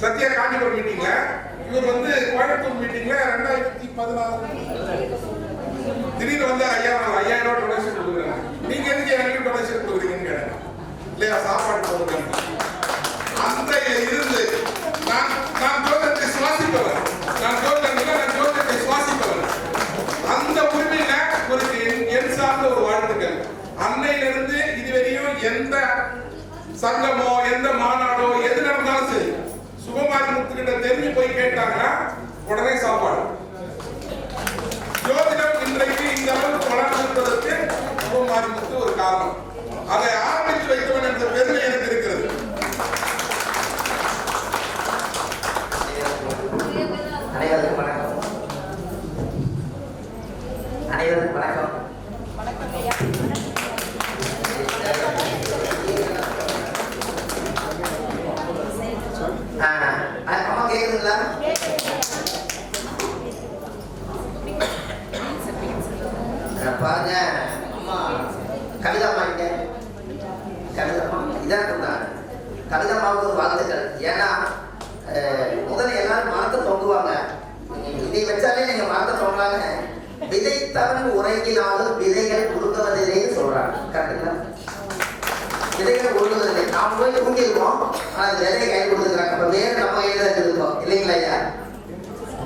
சத்யா காஞ்சிபுரம் மீட்டிங்ல இவர் வந்து கோயம்புத்தூர் மீட்டிங்ல ரெண்டாயிரத்தி பதினாறு. திடீர்னு வந்து ஐயா நான் ஐயாயிரம் ரூபாய் டொனேஷன் கொடுக்குறேன் நீங்க எதுக்கு எனக்கு டொனேஷன் கொடுக்குறீங்கன்னு கேட்டேன். இல்லையா சாப்பாடு கொடுக்குறேன் அந்த இருந்து நான் நான் ஜோதிடத்தை சுவாசிப்பவர் நான் ஜோதிடம் இல்லை, நான் ஜோதிடத்தை சுவாசிப்பவர் அந்த உரிமையில ஒரு என்- என் சார்ந்த ஒரு வாழ்த்துக்கள் அன்னையிலிருந்து இதுவரையும் எந்த சங்கமோ எந்த மாநாடோ எது நடந்தாலும் சரி சுகமாரி முத்துக்கிட்ட தெரிஞ்சு போய் கேட்டாங்கன்னா உடனே சாப்பாடு. ஜோதிடம் இன்றைக்கு இந்த அளவுக்கு வளர்ந்திருப்பதற்கு சுகமாரி ஒரு காரணம். அதை கவிதா மாட்டேன் கவிதம்மா இதான் சொன்னாங்க கவிதம்மாவுக்கு ஒரு வாழ்த்துக்கள். ஏன்னா அஹ், முதல்ல எல்லாரும் மரத்தை தொங்குவாங்க இதை வச்சாலே நீங்க மரத்தை தொங்கலாங்க விதைத்தவன் உறங்கினாலும் விதைகள் உருகுவதில்லைன்னு சொல்றாங்க. கரெக்டுங்களா? விதைகள் உருகுவதில்லை நாம் போய் தூங்கியிருக்கோம். ஆனால் அது விதையை கை கொடுத்துக்கிறாங்க. அப்ப வேறு நம்ம கையில தான் இருக்கோம் இல்லைங்களா ஐயா?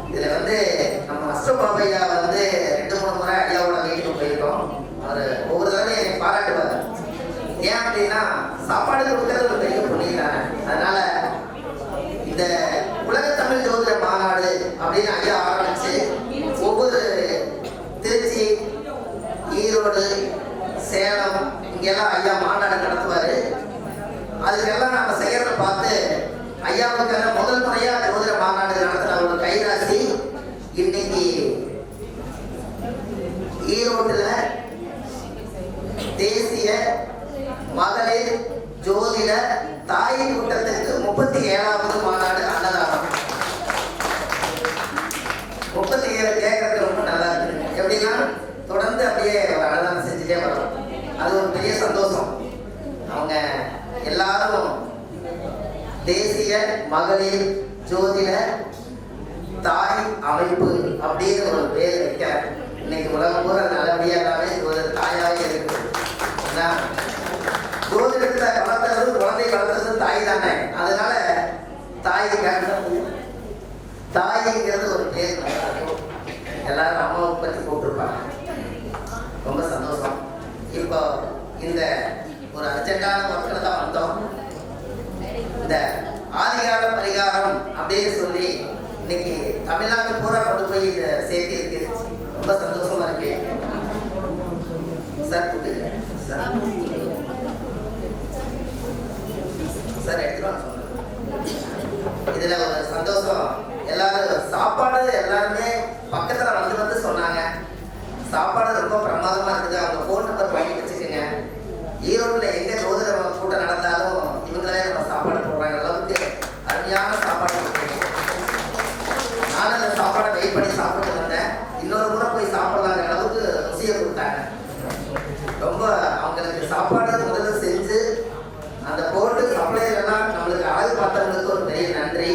இதுல வந்து நம்ம அஷ்டபாபையா வந்து ரெண்டு மூணு முறை ஐயாவோட வீட்டுக்கு போயிருக்கோம். அவர் ஏன் அப்படின்னா சாப்பாடு கொடுக்கறது ஒரு பெரிய புண்ணியம் தானே அதனால இந்த உலக தமிழ் ஜோதிட மாநாடு அப்படின்னு ஐயா ஆரம்பிச்சு ஒவ்வொரு திருச்சி ஈரோடு சேலம் இங்கெல்லாம் ஐயா மாநாடு நடத்துவாரு அதுக்கெல்லாம் நம்ம செய்யறத பார்த்து ஐயாவுக்கான முதல் முறையா ஜோதிட மாநாடு நடத்துற ஒரு கைராசி இன்னைக்கு ஈரோட்டுல தேசிய மகளிர் ஜோதிட தாய் கூட்டத்திற்கு முப்பத்தி ஏழாவது மாநாடு அன்னதானம் முப்பத்தி ஏழு கேட்கறது ரொம்ப நல்லா இருக்கு எப்படின்னா தொடர்ந்து அப்படியே ஒரு அன்னதானம் செஞ்சுட்டே வரோம் அது ஒரு பெரிய சந்தோஷம் அவங்க எல்லாரும் தேசிய மகளிர் ஜோதிட தாய் அமைப்பு அப்படின்னு ஒரு பேர் வைக்க இன்னைக்கு உலகம் பூரா நல்லபடியாகவே எல்லாமே ஒரு தாயாகவே இருக்கு. ஏன்னா, வளர்த்தது குழந்தை வளர்த்தது தாய் தானே. அதனால தாய் தாய்ங்கிறது ஒரு பேர் இருக்கும். எல்லாரும் அம்மாவை பற்றி போட்டிருப்பாங்க ரொம்ப சந்தோஷம். இப்போ இந்த ஒரு அர்ஜென்டான ஒர்க்கில் தான் வந்தோம். இந்த ஆதிகால பரிகாரம் அப்படின்னு சொல்லி இன்னைக்கு தமிழ்நாட்டு பூரா கொண்டு போய் இதை சேர்த்து இருக்கு ரொம்ப சந்தோஷமா இருக்கு. சார் கூப்பிடுங்க. சார். சார் எடுத்துட்டு இதுல ஒரு சந்தோஷம். எல்லாரும் சாப்பாடு எல்லாருமே பக்கத்துல வந்து வந்து சொன்னாங்க. சாப்பாடு ரொம்ப பிரமாதமா இருக்குது. அவங்க ஃபோன் நம்பர் வாங்கி வச்சுக்கோங்க ஈரோட்டில் எங்க ஜோதிட கூட்டம் நடந்தாலும் இவங்களே நம்ம சாப்பாடு போடுறாங்க அளவுக்கு அருமையான சாப்பாடு கொடுக்குறீங்க நானும் அந்த சாப்பாடை வெயிட் பண்ணி சாப்பிட்டு வந்தேன் இன்னொரு முறை போய் சாப்பிடலாங்கிற அளவுக்கு ருசியை கொடுத்தாங்க ரொம்ப அவங்களுக்கு சாப்பாடு முதல்ல செஞ்சு அந்த போட்டு சப்ளைலாம் நம்மளுக்கு அழகு பார்த்தவங்களுக்கு ஒரு பெரிய நன்றி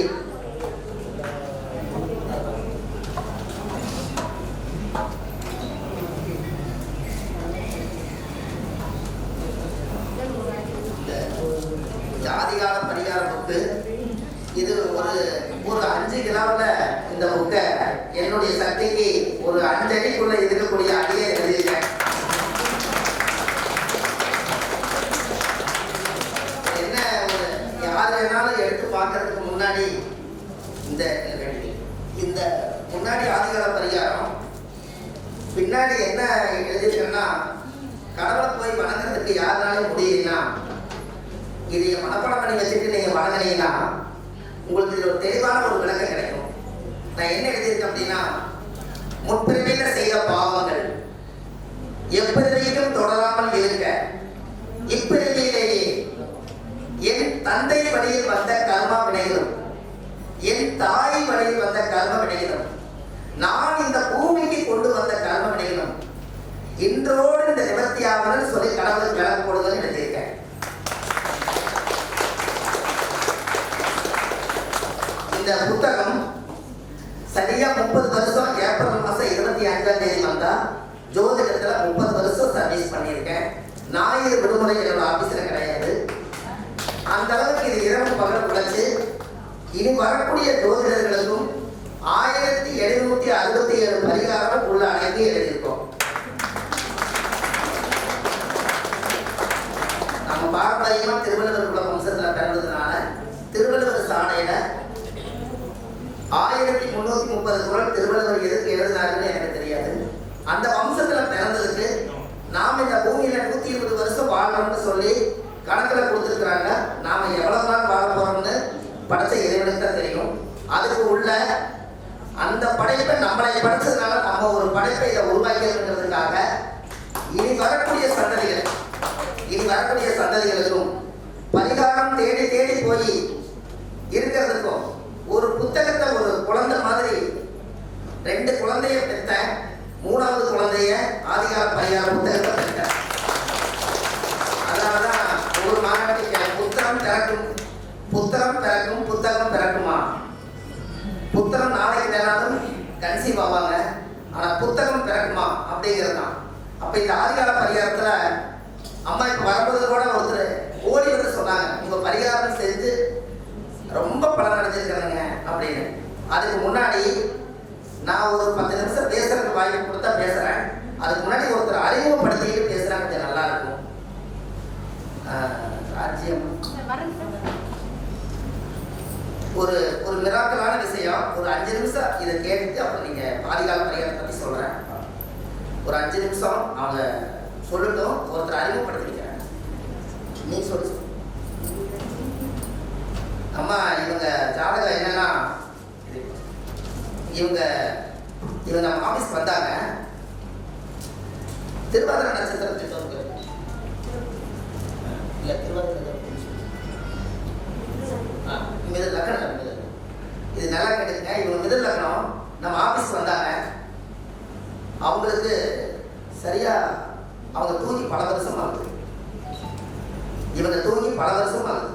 ஜாதிகால பரிகார புக்கு இது ஒரு அஞ்சு கிலோவில் இந்த புக்கை என்னுடைய சக்திக்கு ஒரு அஞ்சடிக்குள்ள இருக்கக்கூடிய அடியே எழுதியிருக்கேன் என்ன ஒரு யார் வேணாலும் எடுத்து பார்க்கறதுக்கு முன்னாடி இந்த இந்த முன்னாடி ஆதிகால பரிகாரம் பின்னாடி என்ன எழுதியிருக்கேன்னா கடவுளை போய் வணங்குறதுக்கு யாருனாலும் முடியலன்னா இதை மனப்பாடம் பண்ணி வச்சுட்டு நீங்க வணங்கினீங்கன்னா உங்களுக்கு இது ஒரு தெளிவான ஒரு விளக்கம் கிடைக்கும். நான் என்ன எழுதியிருக்கேன் அப்படின்னா முற்பிறவில செய்த பாவங்கள். எப்பிறவிக்கும் தொடராமல் இருக்க. இப்பிறவியிலேயே தந்தை வழியில் வந்த கர்ம வினையிலும் என் தாய் வழியில் வந்த கர்ம வினையிலும் நான் இந்த பூமிக்கு கொண்டு வந்த கர்ம வினைகளும் இன்றோடு இந்த நிவர்த்தியாவதுன்னு சொல்லி கடவுள் விளக்கு போடுதல் எழுதியிருக்கேன் இந்த புத்தகம் சரியா முப்பது வருஷம் ஏப்ரல் மாசம் இருபத்தி அஞ்சாம் தேதி வந்தா ஜோதிடத்துல முப்பது வருஷம் சர்வீஸ் பண்ணியிருக்கேன். ஞாயிறு விடுமுறை என்னோட ஆபீஸ்ல கிடையாது. அந்த அளவுக்கு இது இரவு பகல் உழைச்சு இனி வரக்கூடிய ஜோதிடர்களுக்கும் ஆயிரத்தி எழுநூத்தி அறுபத்தி ஏழு பரிகாரம் உள்ள அனைத்து எழுதியிருக்கோம். நம்ம பாரம்பரியமா திருவள்ளுவர் குல வம்சத்துல பிறந்ததுனால திருவள்ளுவர் சாணையில ஆயிரத்தி முன்னூத்தி முப்பது குரல் திருவள்ளுவர் எதுக்கு எழுதினாருன்னு எனக்கு தெரியாது. அந்த வம்சத்துல பிறந்ததுக்கு நாம இந்த பூமியில நூத்தி இருபது வருஷம் வாழணும்னு சொல்லி கணக்குல கொடுத்துருக்குறாங்க. நாம எவ்வளவு நாள் வாழ போறோம்னு படைச்ச இறைவனுக்கு தான் தெரியும். அதுக்கு உள்ள அந்த படைப்பை நம்மளை படைச்சதுனால நம்ம ஒரு படைப்பை இதை உருவாக்கிறதுக்காக இனி வரக்கூடிய சந்ததிகள் இனி வரக்கூடிய சந்ததிகளுக்கும் பரிகாரம் தேடி தேடி போய் இருக்கிறதுக்கும் ஒரு புத்தக குழந்தை மாதிரி. ரெண்டு குழந்தைய பெற்றேன். மூணாவது குழந்தைய ஆதிகால பரிகார புத்தகத்தை பெற்றேன் அதனாலதான் ஒரு மாநாட்டுக்கு புத்தகம் திறக்கும் புத்தகம் திறக்கும் புத்தகம் திறக்குமா புத்தகம் நாளைக்கு திறனாலும் கன்சீவ் ஆவாங்க ஆனா புத்தகம் திறக்குமா அப்படிங்கிறது தான் அப்ப இந்த ஆதிகால பரிகாரத்துல அம்மா இப்ப வரும்போது கூட ஒருத்தர் ஓடி வந்து சொன்னாங்க உங்க பரிகாரம் செஞ்சு ரொம்ப பலன் அதுக்கு முன்னாடி நான் ஒரு பத்து நிமிஷம் பேசுறதுக்கு வாய்ப்பு கொடுத்தா பேசுறேன். அதுக்கு முன்னாடி ஒருத்தர் அறிமுகப்படுத்திக்கிட்டு பேசுறா கொஞ்சம் நல்லா இருக்கும். ராஜ்யம். ஒரு ஒரு மிராக்கலான விஷயம். ஒரு அஞ்சு நிமிஷம் இதை கேட்டுட்டு அப்புறம் நீங்க பாதிகால பரிகாரத்தை பத்தி சொல்றேன். ஒரு அஞ்சு நிமிஷம் அவங்க சொல்லட்டும் ஒருத்தர் அறிமுகப்படுத்திக்கிறேன் நீ சொல்லு. அம்மா இவங்க ஜாதகம் என்னன்னா இவங்க இவங்க நம்ம ஆபீஸ் வந்தாங்க. திருவாதிரை நட்சத்திரத்துக்கு வந்து இல்ல திருவாதிரை மிதல் இது நல்லா கேட்டுங்க இவங்க மிதல் லக்னம் நம்ம ஆபீஸ் வந்தாங்க. அவங்களுக்கு சரியா அவங்க தூங்கி பல வருஷம் ஆகுது இவங்க தூங்கி பல வருஷம் ஆகுது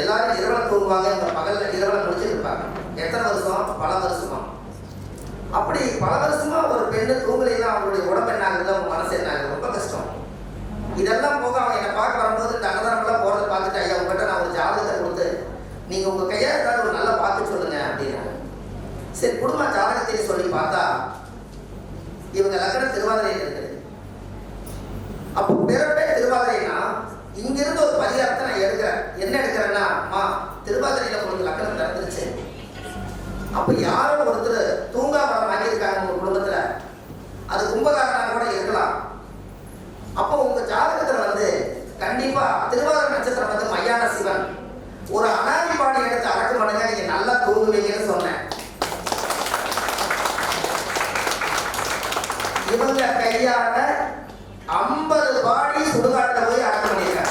எல்லாரும் இரவுல தூங்குவாங்க இவங்க பகல்ல இரவுல முடிச்சுட்டு இருப்பாங்க. எத்தனை வருஷம்? பல வருஷமா. அப்படி பல வருஷமா ஒரு பெண்ணு தூங்கலைன்னா அவங்களுடைய உடம்பு என்ன ஆகுது அவங்க மனசு என்ன ஆகுது ரொம்ப கஷ்டம். இதெல்லாம் போக அவங்க என்னை பார்க்க வரும்போது இந்த அன்னதானம்லாம் போகிறத பார்த்துட்டு ஐயா உங்ககிட்ட நான் ஒரு ஜாதகத்தை கொடுத்து நீங்கள் உங்கள் கையால் ஏதாவது ஒரு நல்லா பார்த்து சொல்லுங்க அப்படின்னாங்க. சரி குடும்ப ஜாதகத்தை சொல்லி பார்த்தா இவங்க லக்கணம் திருவாதிரையில் இருக்குது. அப்போ பிறப்பே திருவாதிரைனா இங்கிருந்து ஒரு பரிகாரத்தை நான் எடுக்கிறேன். என்ன எடுக்கிறேன்னா அம்மா திருவாதிரையில் அப்போ யாரோ ஒருத்தர் தூங்கா மரம் வாங்கியிருக்காங்க உங்க குடும்பத்துல? அது கும்பகாரனாக கூட இருக்கலாம். அப்போ உங்க ஜாதகத்துல வந்து கண்டிப்பா திருவாரூர் நட்சத்திரம் வந்து மையான சிவன். ஒரு அனாதி பாடி எடுத்து அடக்கம் பண்ணுங்க நீங்க நல்லா தூங்குவீங்கன்னு சொன்னேன் இவங்க கையால ஐம்பது பாடி சுடுகாட்டுல போய் அடக்கம் பண்ணியிருக்காங்க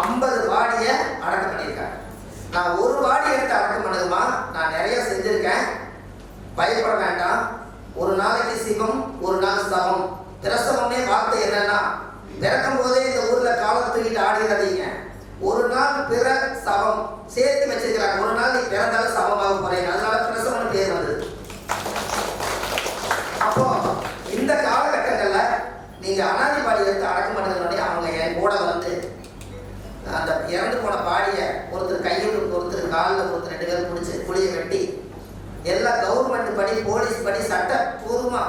ஐம்பது பாடியை அடக்கம் பண்ணியிருக்காங்க நான் ஒரு பாடி எடுத்து அடக்கம் பண்ணதுமா நான் நிறைய செஞ்சிருக்கேன் பயப்பட வேண்டாம். ஒரு நாளைக்கு சிவம் ஒரு நாள் சவம். பிரசவமே வார்த்தை என்னன்னா பிறக்கும் போதே இந்த ஊர்ல காலம் தூக்கிட்டு ஆடிடாதீங்க. ஒரு நாள் பிற சவம் சேர்த்து வச்சிருக்கிறாங்க. ஒரு நாள் நீ பிறந்தாலும் சமமாக போறீங்க அதனால பிரசவம்னு பேர் வந்தது. அப்போ இந்த காலகட்டங்கள்ல நீங்க அனாதி பாடி எடுத்து அடக்கம் பண்ணுறதுனாலே அவங்க என் கூட வந்து அந்த இறந்து போன பாடியை ஒருத்தர் கையில் ஒருத்தர் காலில் ஒருத்தர் ரெண்டு பேரும் பிடிச்சி குழியை வெட்டி எல்லாம் கவர்மெண்ட் படி சட்டை படி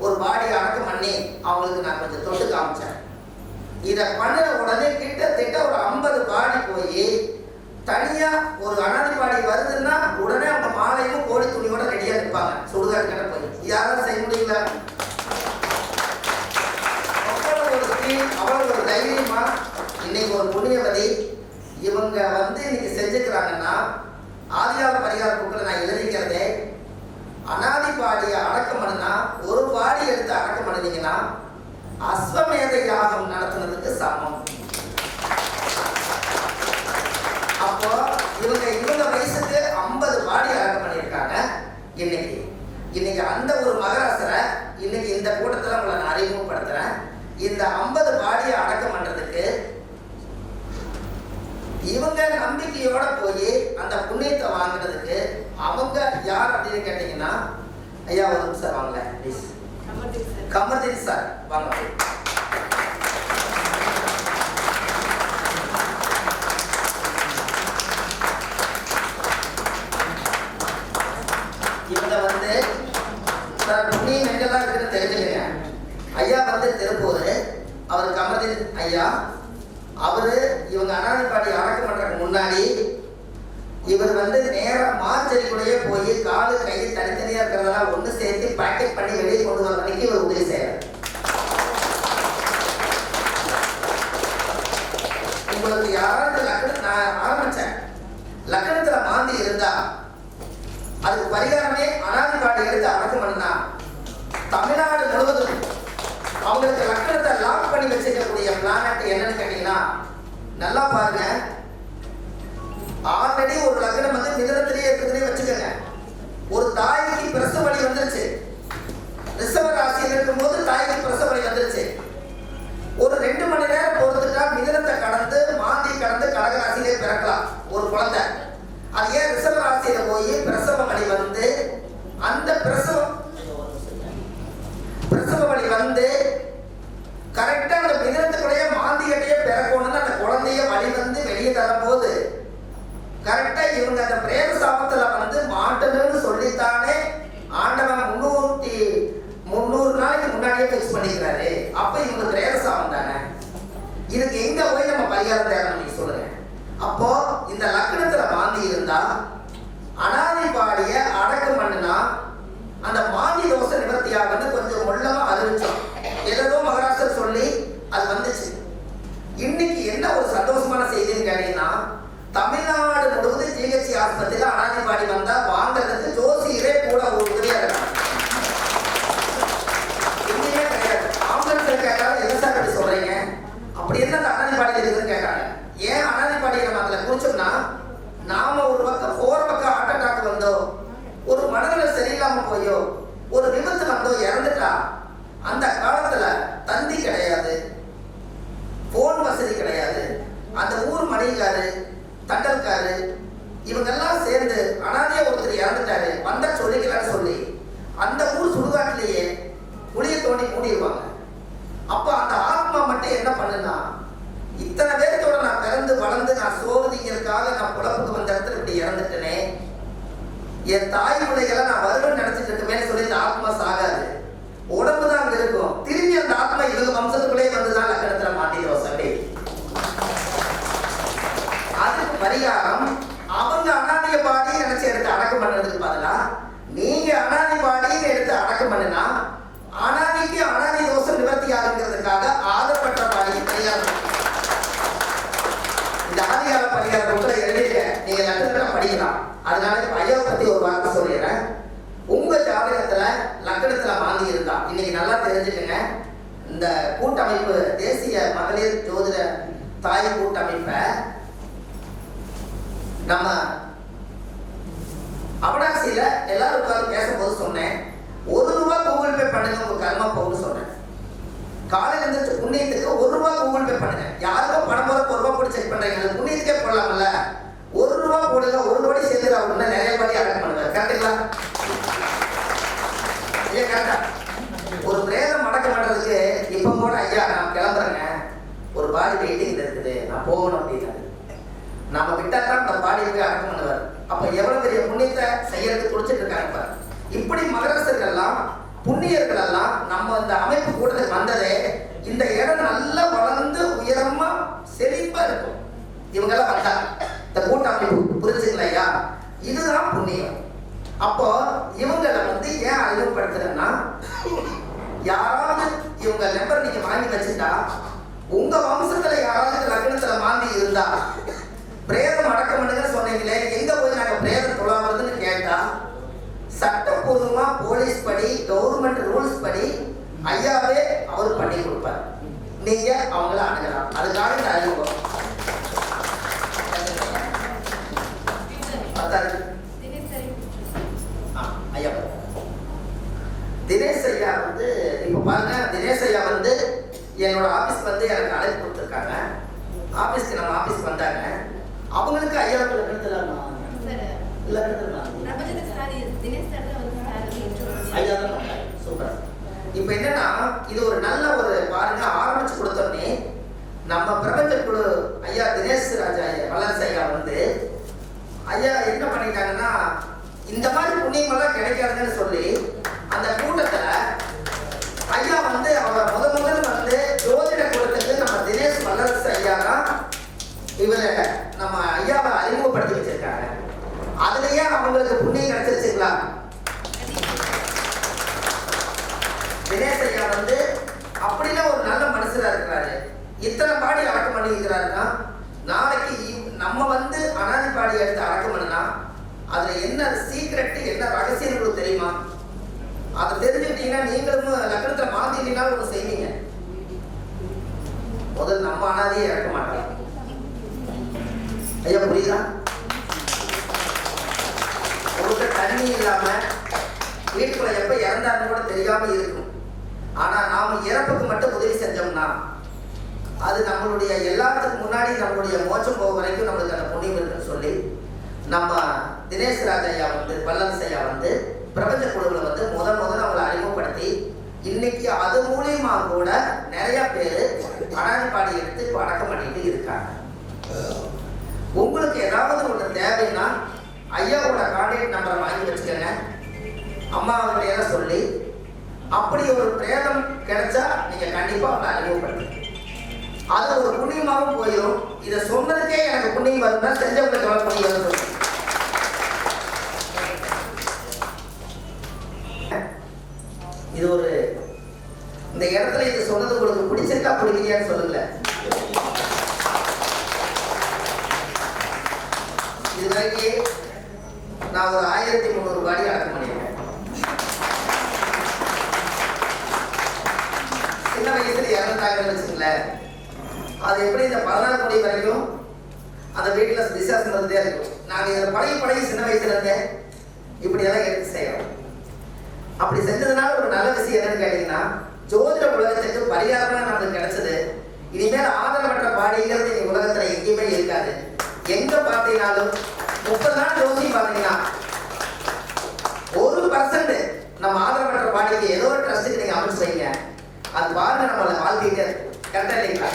ஒரு பாடியை அடக்கம் பண்ணி அவங்களுக்கு நான் கொஞ்சம் தொட்டு காமிச்சேன். இதை பண்ணின உடனே கிட்டத்தட்ட ஒரு ஐம்பது பாடி போய் தனியா ஒரு அனாதி பாடி வருதுன்னா உடனே அவங்க மாலையும் கோழி துணியோட ரெடியா இருப்பாங்க சுடுகாடு கிட்ட போய். யாராலும் செய்ய முடியல? அவ்வளவு ஒரு அவ்வளவு ஒரு தைரியமா இன்னைக்கு ஒரு புண்ணியவதி இவங்க வந்து இன்னைக்கு செஞ்சுக்கிறாங்கன்னா ஆதியார் பரிகார புக்கில் நான் எழுதிக்கிறதே அனாதி பாடியை அடக்கம் பண்ணுனா ஒரு பாடி எடுத்து அடக்கம் பண்ணினீங்கன்னா அஸ்வமேத யாகம் நடத்தினது ஐயா ஒரு சார் வாங்கல ப்ளீஸ் கமர்தீன் சார் வாங்க. இவங்க வந்து சார் நுண்ணியும் எங்கெல்லாம் தெரிஞ்சுக்கங்க. ஐயா வந்து திருப்பூர் அவர் கமர்தீன் ஐயா இறந்துட்டாரு. வந்தா சொல்லிக்கலாம்னு சொல்லி அந்த ஊர் சுடுகாட்டிலேயே குழியை தோண்டி மூடிடுவாங்க அப்ப அந்த ஆத்மா மட்டும் என்ன பண்ணுனா இத்தனை பேர்த்தோட நான் பிறந்து வளர்ந்து நான் சோறுதிங்களுக்காக நான் புலப்புக்கு வந்த இடத்துல இப்படி இறந்துட்டேனே என் தாய் பிள்ளைகளை நான் யாருக்கோ பணம் போல ஒரு ரூபா போட்டு செக் பண்றீங்க. அது புண்ணியத்துக்கே போடலாம்ல. ஒரு ரூபா போடுங்க ஒரு ரூபாய் சேர்ந்து அவங்க நிறைய பாடி அடக்கம் பண்ணுங்க கரெக்டுங்களா ஐயா கரெக்டா ஒரு பிரேதம் மடக்க மாட்டதுக்கு இப்போ கூட ஐயா நான் கிளம்புறேங்க. ஒரு பாடி வெயிட்டிங் இருக்குது. நான் போகணும் அப்படின்னாரு. நம்ம விட்டா தான் அந்த பாடியை போய் அடக்கம் பண்ணுவார். அப்போ எவ்வளவு பெரிய புண்ணியத்தை செய்யறதுக்கு குடிச்சிட்டு இருக்காங்க இப்படி மகரசர்கள் எல்லாம் புண்ணியர்கள் எல்லாம் நம்ம இந்த அமைப்பு கூட்டத்துக்கு வந்ததே இவங்கெல்லாம் வரட்டாங்க இந்த கூட்டமைப்பு புரிஞ்சுக்கலையா இதுதான் புண்ணியம். அப்போ இவங்களை வந்து ஏன் அழிவுபடுத்துறேன்னா யாராவது இவங்க நம்பர் நீங்க வாங்கி வச்சுட்டா உங்க வம்சத்துல யாராவது லக்னத்துல மாந்தி இருந்தா பிரேதம் அடக்கம்னு சொன்னீங்களே எங்க போய் நாங்க பிரேதம் தொழாமதுன்னு கேட்டா சட்டப்பூர்வமா போலீஸ் படி கவர்மெண்ட் ரூல்ஸ் படி ஐயாவே அவர் பண்ணி கொடுப்பார். நீங்க அவங்கள அணுகலாம். அதுக்காக இந்த அறிமுகம். வந்து இப்போ பாருங்க தினேஷ் ஐயா வந்து என்னோட ஆபீஸ் வந்து எனக்கு அழைப்பு கொடுத்துருக்காங்க. ஆபீஸ்க்கு நம்ம ஆபீஸ் வந்தாங்க. அவங்களுக்கு ஐயாவுக்கு பண்ணாங்க. சூப்பர். இப்போ என்னன்னா இது ஒரு நல்ல ஒரு பாருங்க ஆரம்பிச்சு கொடுத்தோடனே நம்ம பிரபஞ்ச குழு ஐயா தினேஷ் ராஜா வல்லரசு ஐயா வந்து ஐயா என்ன பண்ணிட்டாங்கன்னா இந்த மாதிரி புண்ணியமெல்லாம் கிடைக்காதுன்னு சொல்லி அந்த கூட்டத்துல ஐயா வந்து அவர் முத முதல் வந்து ஜோதிட குலத்துக்கு நம்ம தினேஷ் வல்லரசு ஐயா தான் இவரை நம்ம ஐயாவை அறிமுகப்படுத்தி வச்சிருக்காங்க அதுலயே அவங்களுக்கு புண்ணியம் கிடைச்சிருச்சுங்களா தினேஷ் ஐயா வந்து அப்படிலாம் ஒரு நல்ல மனுஷரா இருக்கிறாரு இத்தனை பாடி அடக்கம் பண்ணியிருக்கிறாருன்னா நாளைக்கு இவ்- நம்ம வந்து அனாதி பாடி எடுத்து அடக்கம் பண்ணினா அதுல என்ன சீக்ரெட் என்ன ரகசியம் உங்களுக்கு தெரியுமா அதை தெரிஞ்சுக்கிட்டீங்கன்னா நீங்களும் லக்கணத்துல மாத்திட்டீங்கன்னா ஒன்று செய்வீங்க முதல்ல இறக்க ஐயா புரியுதா ஒருத்தர் தண்ணி இல்லாம வீட்டுக்குள்ள எப்ப இறந்தாருன்னு கூட தெரியாம இருக்கும் ஆனா நாம இறப்புக்கு மட்டும் உதவி செஞ்சோம்னா அது நம்மளுடைய எல்லாத்துக்கும் முன்னாடி நம்மளுடைய மோச்சம் போக வரைக்கும் நம்மளுக்கு அந்த புண்ணியம் இருக்குன்னு சொல்லி நம்ம தினேஷ் ராஜ் ஐயா வந்து வல்லரசு ஐயா வந்து பிரபஞ்ச குழுவில் வந்து முதல் முதல்ல அவங்களை அறிமுகப்படுத்தி இன்னைக்கு அது மூலியமா கூட நிறைய பேர் அனாதிப்பாடி வணக்கம் பண்ணிட்டு இருக்காங்க உங்களுக்கு ஏதாவது ஒன்று தேவைன்னா ஐயாவோட கான்டாக்ட் நம்பரை வாங்கி வச்சுக்கோங்க. அம்மா அவங்களையெல்லாம் சொல்லி அப்படி ஒரு பிரேதம் கிடைச்சா நீங்கள் கண்டிப்பாக அவங்களை அறிமுகப்படுத்துங்க. அது ஒரு புண்ணியமாகவும் போயிடும் இதை சொன்னதுக்கே எனக்கு புண்ணியம் வரும்னா செஞ்சவங்களுக்கு எவ்வளவு புண்ணியம் இது ஒரு இந்த இடத்துல இது சொன்னது உங்களுக்கு பிடிச்சிருக்கா பிடிக்கலையான்னு சொல்லலை இது வரைக்கும் நான் ஒரு ஆயிரத்தி முந்நூறு பாடி அடக்கம் பண்ணியிருக்கேன். சின்ன வயசுல இறந்துட்டாங்கன்னு வச்சுங்களேன் அது எப்படி இந்த பதினாறு கோடி வரைக்கும் அந்த வீட்டில் விசேஷம் இருந்தே இருக்கும். நாங்கள் இதில் பழைய பழைய சின்ன வயசுல இருந்தே இப்படியெல்லாம் எடுத்து செய்யறோம். அப்படி செஞ்சதுனால ஒரு நல்ல விஷயம் என்னன்னு கேட்டீங்கன்னா ஜோதிட உலகத்துக்கு பரிகாரமா நம்மளுக்கு கிடைச்சது இனிமேல் ஆதரவற்ற பாடிங்கிறது இந்த உலகத்துல எங்கேயுமே இருக்காது. எங்க பார்த்தீங்கன்னாலும் முப்பது நாள் ஜோதி பார்த்தீங்கன்னா ஒரு பர்சன்ட் நம்ம ஆதரவற்ற பாடிக்கு ஏதோ ஒரு ட்ரஸ்ட்டுக்கு நீங்க அமைச்சு செய்யுங்க. அது பாருங்க நம்மளை வாழ்த்திட்டு கரெக்டா இல்லைங்களா?